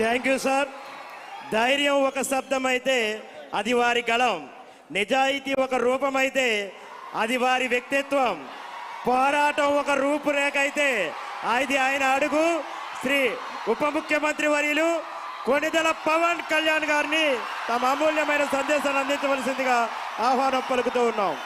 Thank you sir ధైర్యం ఒక శబ్దం అయితే అది వారి గళం. నిజాయితీ ఒక రూపం అయితే అది వారి వ్యక్తిత్వం. పోరాటం ఒక రూపురేఖ అయితే అది ఆయన అడుగు. శ్రీ ఉప ముఖ్యమంత్రి వర్యులు కొనిదల పవన్ కళ్యాణ్ గారిని తమ అమూల్యమైన సందేశాన్ని అందించవలసిందిగా ఆహ్వానం పలుకుతూ ఉన్నాం.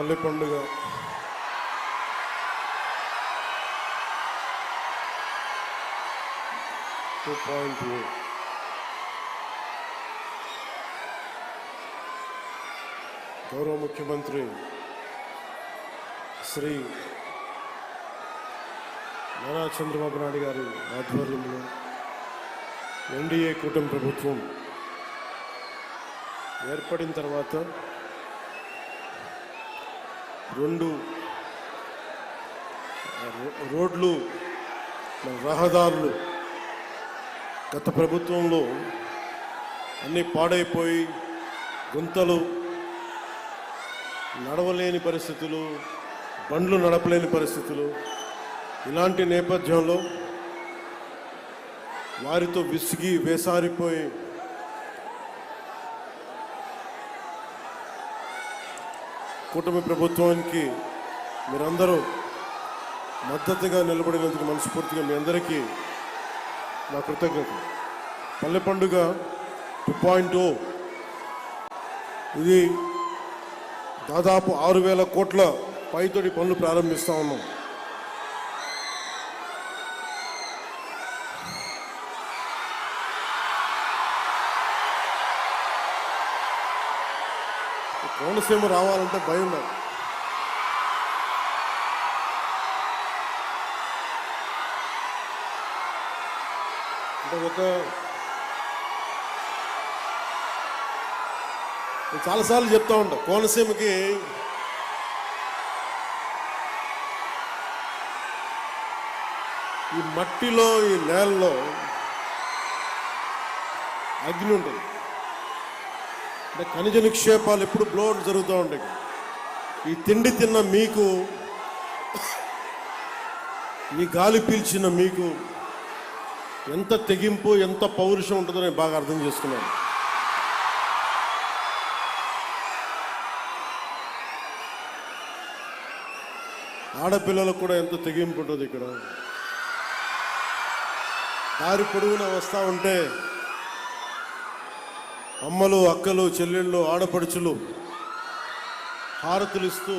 పల్లె పండుగ. టూ పాయింట్ గౌరవ ముఖ్యమంత్రి శ్రీ నారా చంద్రబాబు నాయుడు గారి ఆధ్వర్యంలో ఎన్డీఏ కూటమి ప్రభుత్వం ఏర్పడిన తర్వాత రెండు రో- రోడ్లు రహదారులు. గత ప్రభుత్వంలో అన్నీ పాడైపోయి గుంతలు నడవలేని పరిస్థితులు బండ్లు నడపలేని పరిస్థితులు. ఇలాంటి నేపథ్యంలో వారితో విసిగి వేసారిపోయి కూటమి ప్రభుత్వానికి మీరందరూ మద్దతుగా నిలబడినందుకు మనస్ఫూర్తిగా మీ అందరికీ నా కృతజ్ఞత పల్లె పండుగ టూ పాయింట్ oh, ఇది దాదాపు ఆరు వేల కోట్ల పైతొడి పనులు ప్రారంభిస్తూ ఉన్నాం. కోనసీమ రావాలంటే భయం నాకు అంటే ఒక చాలాసార్లు చెప్తా ఉంటా కోనసీమకి ఈ మట్టిలో ఈ నేలలో అగ్ని ఉంటుంది. అంటే ఖనిజ నిక్షేపాలు ఎప్పుడు బ్లోట్ జరుగుతూ ఉంటాయి. ఈ తిండి తిన్న మీకు ఈ గాలి పీల్చిన మీకు ఎంత తెగింపు ఎంత పౌరుషం ఉంటుందో నేను బాగా అర్థం చేసుకున్నాను. ఆడపిల్లలకు కూడా ఎంత తెగింపు ఉంటుంది ఇక్కడ. దారి పొడవునా వస్తూ ఉంటే అమ్మలు అక్కలు చెల్లెళ్ళు ఆడపడుచులు హారతులు ఇస్తూ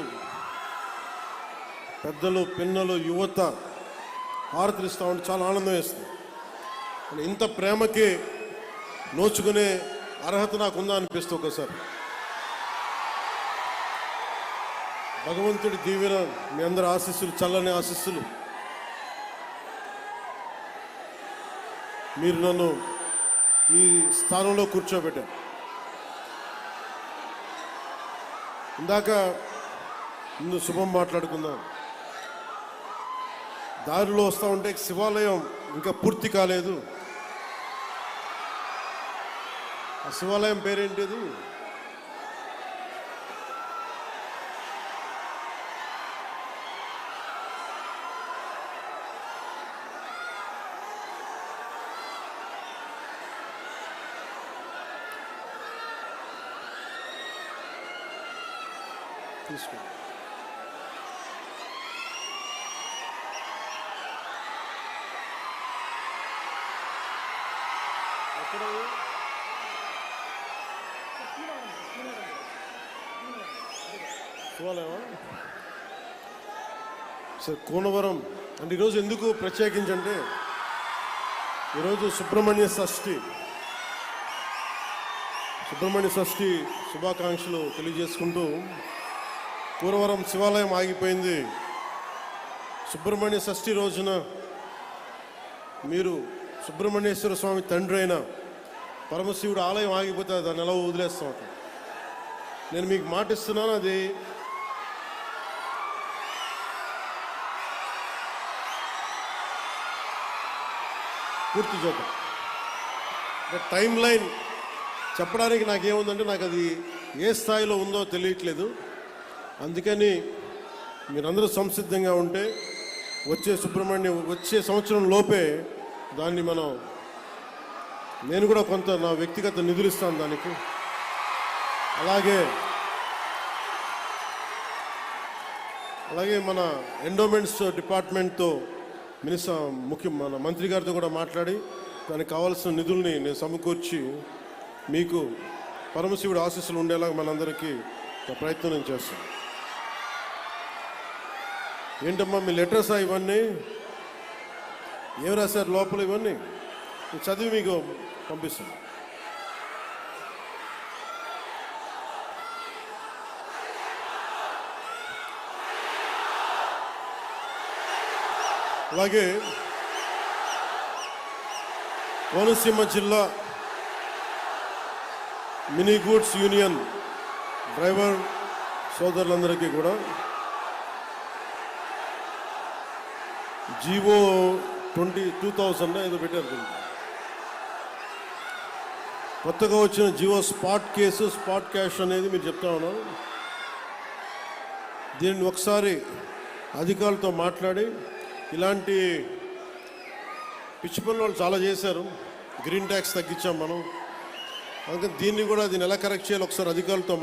పెద్దలు పిన్నలు యువత హారతులు ఇస్తూ ఉంటే చాలా ఆనందం వేస్తుంది. ఇంత ప్రేమకి నోచుకునే అర్హత నాకుందా అనిపిస్తుంది ఒకసారి. భగవంతుడి దీవెన మీ అందరి ఆశీస్సులు చల్లని ఆశీస్సులు. మీరు నన్ను ఈ స్థానంలో కూర్చోబెట్టారు. ఇందాక ముందు శుభం మాట్లాడుకుందాం. దారిలో వస్తూ ఉంటే శివాలయం ఇంకా పూర్తి కాలేదు. ఆ శివాలయం పేరేంటిది? తీసుకుంది. ఎక్కడ సార్ కోనవరం. అంటే ఈరోజు ఎందుకు ప్రత్యేకించంటే ఈరోజు సుబ్రహ్మణ్య షష్ఠి. సుబ్రహ్మణ్య షష్ఠి శుభాకాంక్షలు తెలియజేసుకుంటూ పూర్వరం శివాలయం ఆగిపోయింది. సుబ్రహ్మణ్య షష్ఠి రోజున మీరు సుబ్రహ్మణ్యేశ్వర స్వామి తండ్రి అయిన పరమశివుడు ఆలయం ఆగిపోతే దాన్ని ఎలా వదిలేస్తాం నేను మీకు మాట ఇస్తున్నాను అది పూర్తి చేద్దాం టైం లైన్ చెప్పడానికి నాకేముందంటే నాకు అది ఏ స్థాయిలో ఉందో తెలియట్లేదు. అందుకని మీరందరూ సంసిద్ధంగా ఉంటే వచ్చే సుబ్రహ్మణ్యం వచ్చే సంవత్సరం లోపే దాన్ని మనం నేను కూడా కొంత నా వ్యక్తిగత నిధులు ఇస్తాను దానికి. అలాగే అలాగే మన ఎండోమెంట్స్ డిపార్ట్మెంట్తో మినిస్టర్ ముఖ్య మన మంత్రి గారితో కూడా మాట్లాడి దానికి కావాల్సిన నిధుల్ని నేను సమకూర్చి మీకు పరమశివుడు ఆశీస్సులు ఉండేలాగా మనందరికీ ప్రయత్నం నేను చేస్తాను. ఏంటమ్మా మీ లెటర్సా ఇవన్నీ? ఏం రాశారు లోపల ఇవన్నీ? చదివి మీకు పంపిస్తాను. అలాగే కోనసీమ జిల్లా మినీ గూడ్స్ యూనియన్ డ్రైవర్ సోదరులందరికీ కూడా జీవో ట్వంటీ టూ థౌజండ్ ఏదో పెట్టారు కొత్తగా వచ్చిన Jio spot case spot cash అనేది మీరు చెప్తా ఉన్నారు. దీన్ని ఒకసారి అధికారులతో మాట్లాడి ఇలాంటి పిచ్చి పనులు వాళ్ళు చాలా చేశారు. గ్రీన్ ట్యాక్స్ తగ్గించాం మనం. అందుకని దీన్ని కూడా దీన్ని ఎలా కరెక్ట్ చేయాలి ఒకసారి అధికారులతో